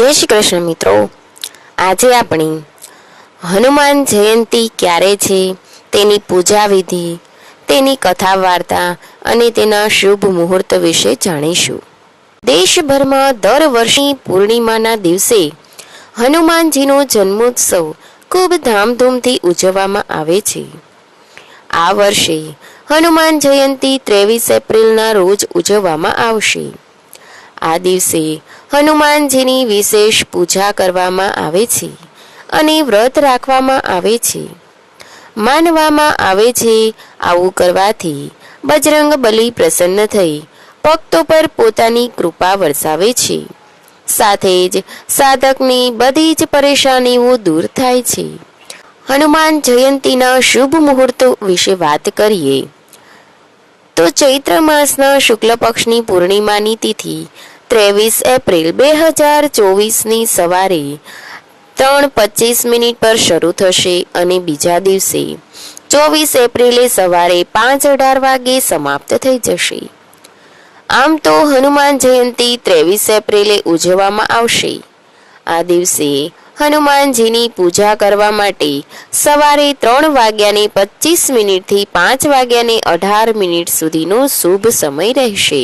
જય શ્રી કૃષ્ણ મિત્રો. આજે આપણે હનુમાન જયંતી ક્યારે છે, તેની પૂજા વિધિ, તેની કથા વાર્તા અને તેના શુભ મુહૂર્ત વિશે જાણીશું. દેશભરમાં દર વર્ષની પૂર્ણિમાના દિવસે હનુમાનજીનો જન્મોત્સવ ખૂબ ધામધૂમથી ઉજવવામાં આવે છે. આ વર્ષે હનુમાન જયંતી ત્રેવીસ એપ્રિલના રોજ ઉજવવામાં આવશે. આ દિવસે હનુમાનજીની વિશેષ પૂજા કરવામાં આવે છે અને વ્રત રાખવામાં આવે છે. માનવામાં આવે છે, આવું કરવાથી બજરંગ બલી પ્રસન્ન થઈ ભક્તો પર પોતાની કૃપા વરસાવે છે. સાથે જ સાધકની બધી જ પરેશાનીઓ દૂર થાય છે. હનુમાન જયંતીના શુભ મુહૂર્તો વિશે વાત કરીએ. તો ચૈત્ર માસના શુક્લ પક્ષની પૂર્ણિમાની તિથિ ત્રેવીસ એપ્રિલ બે હજાર ચોવીસની સવારે ત્રણ પચીસ મિનિટ પર શરૂ થશે અને બીજા દિવસે ચોવીસ એપ્રિલે સવારે પાંચ અઢાર વાગે સમાપ્ત થઈ જશે. આમ તો હનુમાન જયંતી ત્રેવીસ એપ્રિલે ઉજવવામાં આવશે. આ દિવસે હનુમાનજીની પૂજા કરવા માટે સવારે ત્રણ વાગ્યાને પચીસ મિનિટથી પાંચ વાગ્યાને અઢાર મિનિટ સુધીનો શુભ સમય રહેશે.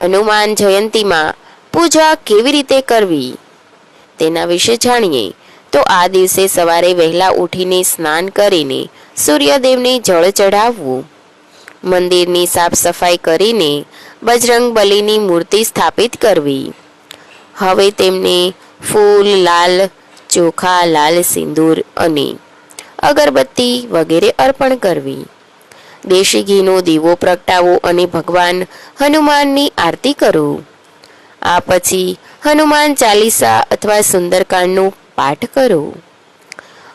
હનુમાન જયંતીમાં પૂજા કેવી રીતે કરવી? તેના વિશે જાણીએ. તો આ દિવસે સવારે વહેલા ઉઠીને સ્નાન કરીને સૂર્યદેવને જળ ચઢાવવું. મંદિરની સાફ સફાઈ કરીને બજરંગ બલીની મૂર્તિ સ્થાપિત કરવી. હવે તેમને ફૂલ, લાલ, ચોખા, લાલ સિંદૂર અને અગરબત્તી વગેરે અર્પણ કરવી. દેશી ઘીનો દીવો પ્રગટાવો અને ભગવાન હનુમાનની આરતી કરો. આ પછી હનુમાન ચાલીસા અથવા સુંદરકાંડનો પાઠ કરો.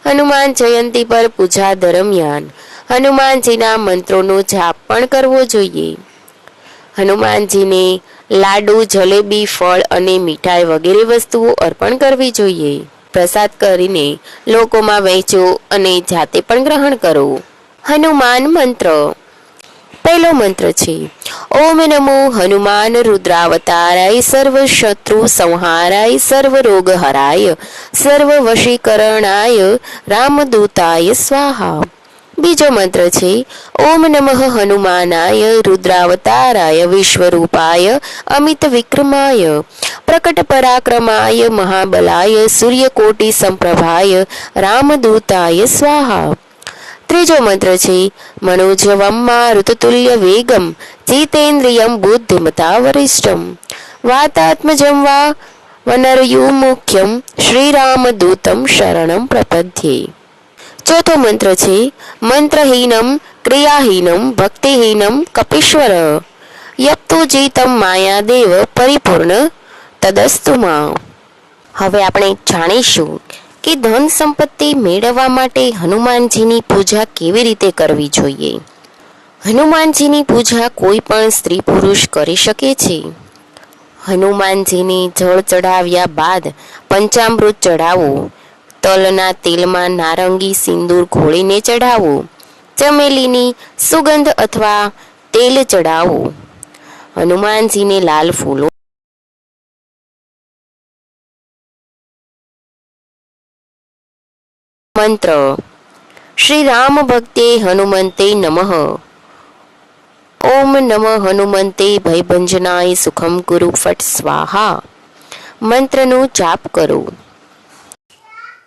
હનુમાન જયંતી પર પૂજા દરમિયાન હનુમાનજીના મંત્રોનો જાપ પણ કરવો જોઈએ. હનુમાનજીને લાડુ, જલેબી, ફળ અને મીઠાઈ વગેરે વસ્તુઓ અર્પણ કરવી જોઈએ. પ્રસાદ કરીને લોકોમાં વહેંચો અને જાતે પણ ગ્રહણ કરો. હનુમાન મંત્ર પહેલો મંત્ર છે, ઓમ નમો હનુમાન રુદ્રાવતારાય સર્વ શત્રુ સંહારાય સર્વ રોગ હરાય સર્વ વશીકરણાય રામદૂતાય સ્વાહા. બીજો મંત્ર છે, ઓમ નમઃ હનુમાનાય રુદ્રાવતારાય વિશ્વરૂપાય અમિત વિક્રમાય પ્રકટ પરાક્રમાય મહાબલાય સૂર્યકોટી સંપ્રભાય રામદૂતાય સ્વાહા. ત્રીજો મંત્ર છે મનોજવમમાં ઋતુતુલ્ય વેગમ, જીતેન્દ્રિયમ બુદ્ધિમતા વરિષ્ઠમ, વાતાત્મજમ વા વનરયુ મુખ્યમ શ્રીરામદૂતમ શરણમ પ્રપદ્યે. ચોથો મંત્ર છે, મંત્રહીનમ ક્રિયાહીનમ ભક્તિહીનમ કપીશ્વર યપ્તુ જીતમ માયાદેવ પરિપૂર્ણ તદસ્તુમાં હવે આપણે જાણીશું કે ધન સંપત્તિ મેળવવા માટે હનુમાનજીની પૂજા કેવી રીતે કરવી જોઈએ? હનુમાનજીની પૂજા કોઈ પણ સ્ત્રી પુરુષ કરી શકે છે? હનુમાનજીને જળ ચડાવ્યા બાદ પંચામૃત ચડાવો તલના તેલમાં નારંગી સિંદૂર ઘોળીને ચઢાવો, ચમેલીની સુગંધ અથવા તેલ ચડાવો હનુમાનજીને લાલ ફૂલો મંત્ર શ્રી રામ ભક્તે હનુમંતે નમઃ ઓમ નમ હનુમંતે ભયભંજનાય સુખમ કુરુ ફટ સ્વાહા મંત્રનો જાપ કરો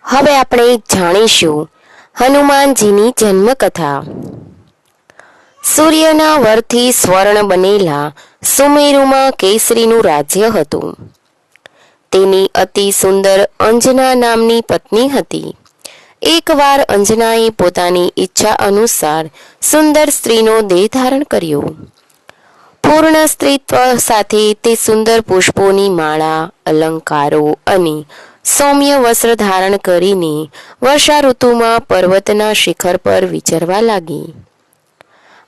હવે આપણે જાણીશું હનુમાનજીની જન્મકથા. સૂર્યના વરથી સ્વર્ણ બનેલા સુમેરુમાં કેસરીનું રાજ્ય હતું. તેની અતિ સુંદર અંજના નામની પત્ની હતી. એકવાર અંજનાએ પોતાની ઈચ્છા અનુસાર સુંદર સ્ત્રીનો દેહ ધારણ કર્યો. પૂર્ણ સ્ત્રીત્વ સાથે તે સુંદર પુષ્પોની માળા, અલંકારો અને સૌમ્ય વસ્ત્ર ધારણ કરીને વર્ષા ઋતુમાં પર્વતના શિખર પર વિચરવા લાગી.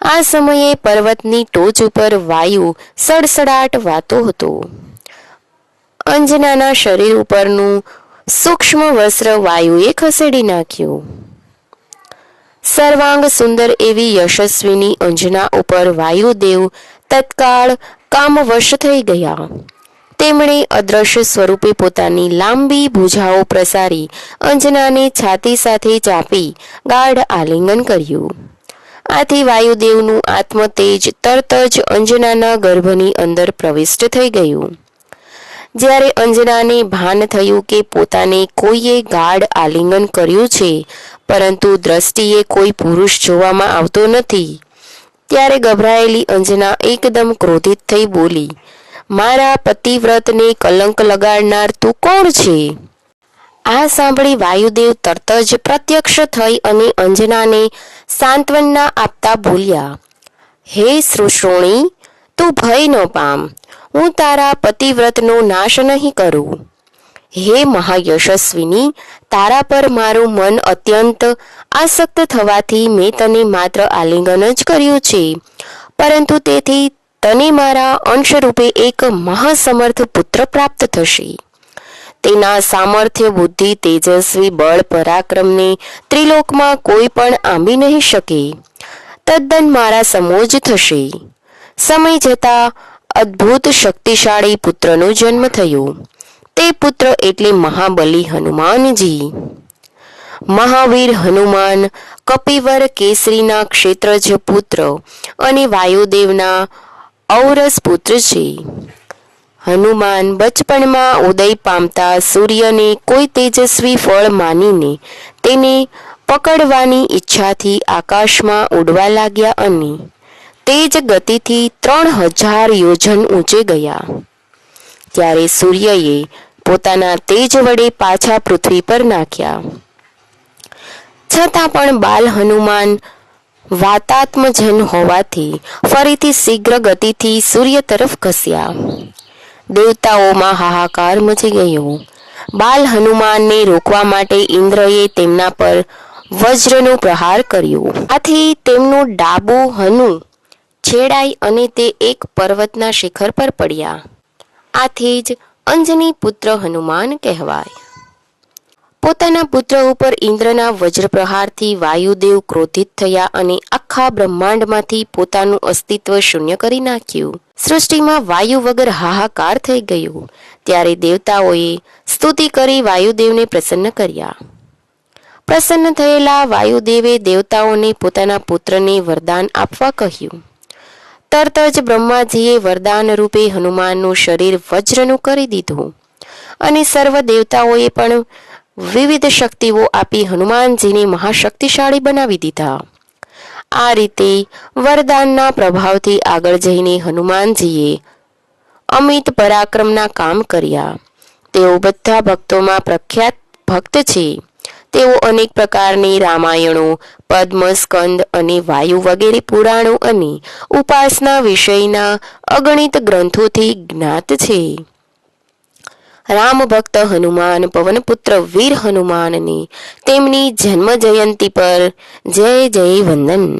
આ સમયે પર્વતની ટોચ ઉપર વાયુ સડસડાટ વાતો હતો. અંજનાના શરીર ઉપરનું સૂક્ષ્મ વસ્ત્ર વાયુએ ખસેડી નાખ્યું. સર્વાંગ સુંદર એવી યશસ્વીની અંજના ઉપર વાયુદેવ તત્કાળ કામવશ થઈ ગયા. તેમણે અદ્રશ્ય સ્વરૂપે પોતાની લાંબી ભુજાઓ પ્રસારી અંજનાને છાતી સાથે ચાપી, ગાઢ આલિંગન કર્યું. આથી વાયુદેવનું આત્મતેજ તરત જ અંજનાના ગર્ભની અંદર પ્રવિષ્ટ થઈ ગયું. જ્યારે અંજનાને ભાન થયું કે પોતાને કોઈએ ગાઢ આલિંગન કર્યું છે, પરંતુ દ્રષ્ટિએ કોઈ પુરુષ જોવામાં આવતો નથી. ત્યારે ગભરાયેલી અંજના એકદમ ક્રોધિત થઈ બોલી, મારા પતિવ્રતને કલંક લગાડનાર તું કોણ છે? આ સાંભળી વાયુદેવ તરત જ પ્રત્યક્ષ થઈ અને અંજનાને સાંત્વના આપતા બોલ્યા, હે શ્રુશ્રોણી તું ભય ન પામ. હું તારા પતિવ્રતનો નાશ નહીં કરું. હે મહાયશસ્વીની, તારા પર મારું મન અત્યંત આસક્ત થવાથી મેં તને માત્ર આલિંગન જ કર્યું છે. પરંતુ તેથી તને મારા અંશરૂપે એક મહાસમર્થ પુત્ર પ્રાપ્ત થશે. તેના સામર્થ્ય, બુદ્ધિ, તેજસ્વી, બળ, પરાક્રમને ત્રિલોકમાં કોઈ પણ આંબી નહીં શકે. તદ્દન મારા સમોજ થશે. સમય જતા અદ્ભુત શક્તિશાળી પુત્રનો જન્મ થયો. તે પુત્ર એટલે મહાબલી હનુમાનજી. મહાવીર હનુમાન, કપિવર કેસરીના ક્ષેત્રજ પુત્ર અને વાયુદેવના ઔરસ પુત્ર છે. હનુમાન બચપણમાં ઉદય પામતા સૂર્યને કોઈ તેજસ્વી ફળ માનીને તેને પકડવાની ઈચ્છાથી આકાશમાં ઉડવા લાગ્યા અને તેજ ગતિથી ત્રણ હજાર યોજન ઊંચે ગયા. ત્યારે સૂર્યએ પોતાના તેજ વડે પાછા પૃથ્વી પર નાખ્યા. છતાં પણ બાલ હનુમાન વાતાત્મજન હોવાથી ફરીથી શીઘ્ર ગતિથી સૂર્ય તરફ ઘસ્યા દેવતાઓમાં હાહાકાર મચી ગયો. બાલ હનુમાનને રોકવા માટે ઇન્દ્રએ તેમના પર વજ્રનો પ્રહાર કર્યો. આથી તેમનું ડાબું હનુ છેડાઈ અને તે એક પર્વતના શિખર પર પડ્યા. આથી જ અંજની પુત્ર હનુમાન કહેવાય. પોતાના પુત્ર ઉપર ઇન્દ્રના વજ્રપ્રહારથી વાયુદેવ ક્રોધિત થયા અને આખા બ્રહ્માંડમાંથી પોતાનું અસ્તિત્વ શૂન્ય કરી નાખ્યું. સૃષ્ટિમાં વાયુ વગર હાહાકાર થઈ ગયું. ત્યારે દેવતાઓએ સ્તુતિ કરી વાયુદેવને પ્રસન્ન કર્યા. પ્રસન્ન થયેલા વાયુદેવે દેવતાઓને પોતાના પુત્રને વરદાન આપવા કહ્યું. તરત જ બ્રહ્માજીએ વરદાન રૂપે હનુમાનનું શરીર વજ્રનું કરી દીધું. અને સર્વ દેવતાઓએ પણ વિવિધ શક્તિઓ આપી હનુમાનજીને મહાશક્તિશાળી બનાવી દીધા. આ રીતે વરદાનના પ્રભાવથી આગળ જઈને હનુમાનજીએ અમિત પરાક્રમના કામ કર્યા. તેઓ બધા ભક્તોમાં પ્રખ્યાત ભક્ત છે. તેઓ અનેક પ્રકારની રામાયણો, પદ્મસ્કંદ અને વાયુ વગેરે પુરાણો અને ઉપાસના વિષયના અગણિત ગ્રંથોથી જ્ઞાત છે. રામ ભક્ત હનુમાન, પવનપુત્ર વીર હનુમાનને તેમની જન્મ જયંતી પર જય જય વંદન.